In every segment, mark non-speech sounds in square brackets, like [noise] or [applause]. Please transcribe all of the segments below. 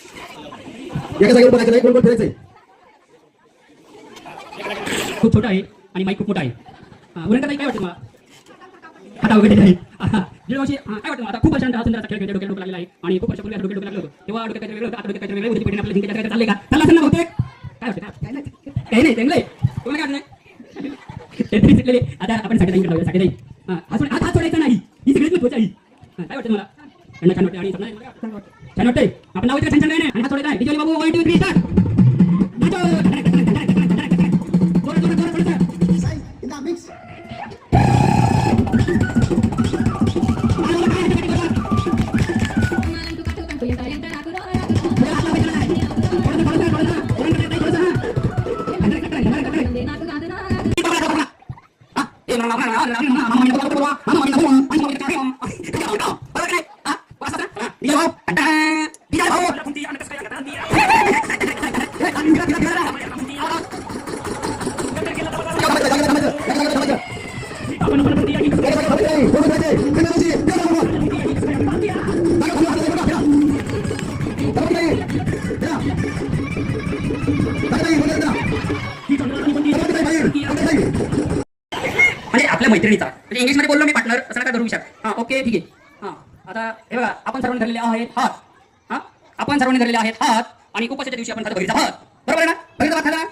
एका जागेवर बघायचं नाही गोल गोल फिरायचंय खूप छोटा आहे आणि माईक खूप मोठा आहे. उरण काय वाटतं आता वगैरे नाही काय वाटतं मला? आता खूप वर्षांचा हा सुंदर खेळ डोक्यात लागलेला आहे आणि खूप वर्षापूर्वी आता डोक्यात तेव्हा डोक्यात काहीतरी वेगळं आता डोक्यात काहीतरी वेगळं होतं पिढीने आपल्या का? असेल ना बहुतेक काय वाटतं काय? नाही काही नाही चांगलं आहे. तुम्हाला काय वाटत? नाही शिकलेले. आता आपण साठी ताईंकडे साठी हा, हात सोडायचा नाही. ही सगळ्यात महत्वाची आहे. काय वाटतं मला त्यांना छान वाटते आणि छान वाटते आपण नाव इतकं छान छान काय नाही आणि हा थोडे काय डिजोली बाबू वन टू थ्री स्टार्ट म्हणजे आपल्या मैत्रिणीचा. म्हणजे इंग्लिशमध्ये बोललो मी पार्टनर असं नका धरू विचार हां ओके ठीक आहे. आता हे बघा आपण सर्वांनी धरलेले आहेत हात. हा? आपण सर्वांनी धरलेले आहेत हात आणि उपासाच्या दिवशी आपण खातो भरीचा भात बरोबर ना? भरीचा भात खाला?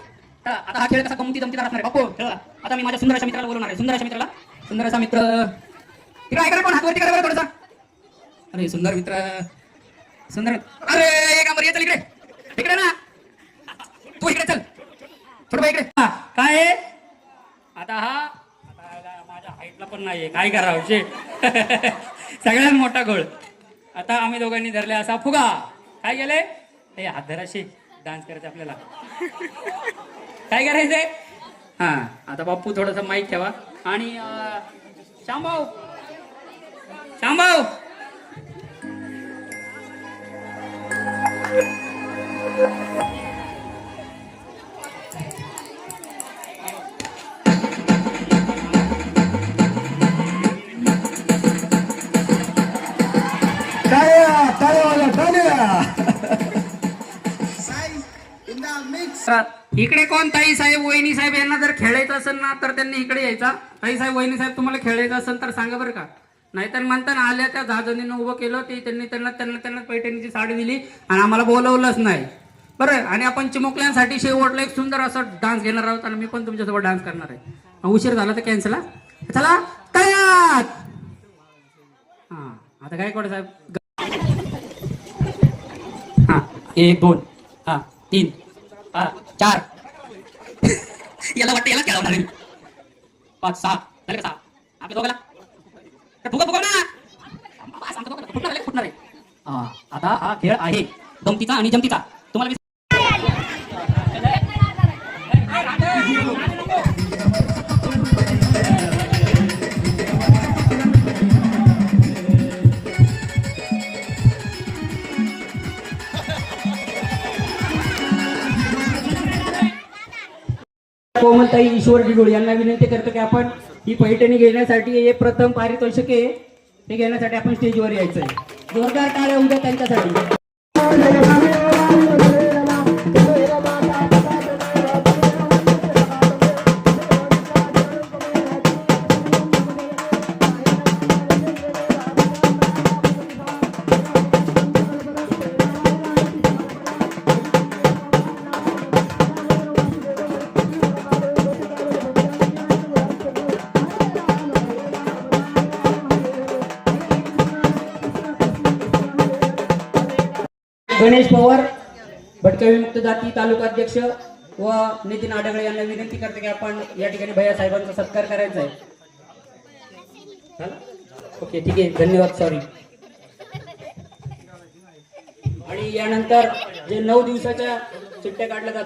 तर आता हा खेळ कसा गमती जमतीचा असणार आहे? बापू खेळा आता मी माझ्या सुंदर अशा मित्राला बोलवणार आहे. सुंदर अशा मित्राला सुंदर असा मित्र तिकडे ऐका कोण? हातवरती करा बरं थोडासा. अरे सुंदर मित्र. सुंदर अरे एक नंबर ये चल इकडे. इकडे ना. तू इकडे चल. थोडं इकडे. हा, काय आता हा. माझ्या हाईटला पण नाहीये. काय करावं [laughs] सगळ्यात मोठा घोळ. आता आम्ही दोघांनी धरले असा फुगा. काय गेले हे हात धराशी डान्स करायचं आपल्याला. काय करायचंय? हा आता बाप्पू थोडस माईक ठेवा. आणि अं, श्यामभाऊ इकडे कोण? ताई साहेब वहिनी साहेब यांना जर खेळायचं असेल ना तर त्यांनी इकडे यायचा. ताई साहेब वहिनी साहेब तुम्हाला खेळायचं असेल तर सांगा बरं का. नाहीतर म्हणताना आल्या त्या दहा जणींना उभं केलं ते त्यांनी त्यांना त्यांना त्यांना पैठणीची साडी दिली आणि आम्हाला बोलवलंच नाही. बरं आणि आपण चिमुकल्यांसाठी शेवटला एक सुंदर असा डान्स घेणार आहोत आणि मी पण तुमच्यासोबत डान्स करणार आहे. उशीर झाला तर कॅन्सल चला तयार! हा आता काय कोण साहेब? हा एक दोन हा तीन. हा चार. याला वाटतं याला खेळवणार लागेल. पाच सहा. झाले का सहा? आपल्या दोघाला? फुगा फुगा ना. फुटणार आहे, फुटणार आहे. हा आता हा खेळ आहे. दमतीचा आणि जमतीचा. कोमलताई ईश्वर डिडोळ यांना विनंती करतो की आपण ही पैठणी घेण्यासाठी हे प्रथम पारितोषिक आहे. ते घेण्यासाठी आपण स्टेजवर यायचं आहे जोरदार टाळ्या उद्या त्यांच्यासाठी. गणेश पवार भटकविमुक्त जाती तालुका अध्यक्ष व नितीन आडगळे यांना विनंती करते की आपण या ठिकाणी भैया साहेबांचा सत्कार करायचा आहे. ओके ठीक आहे. धन्यवाद. सॉरी आणि यानंतर जे नऊ दिवसाच्या सुट्ट्या काढल्या जातात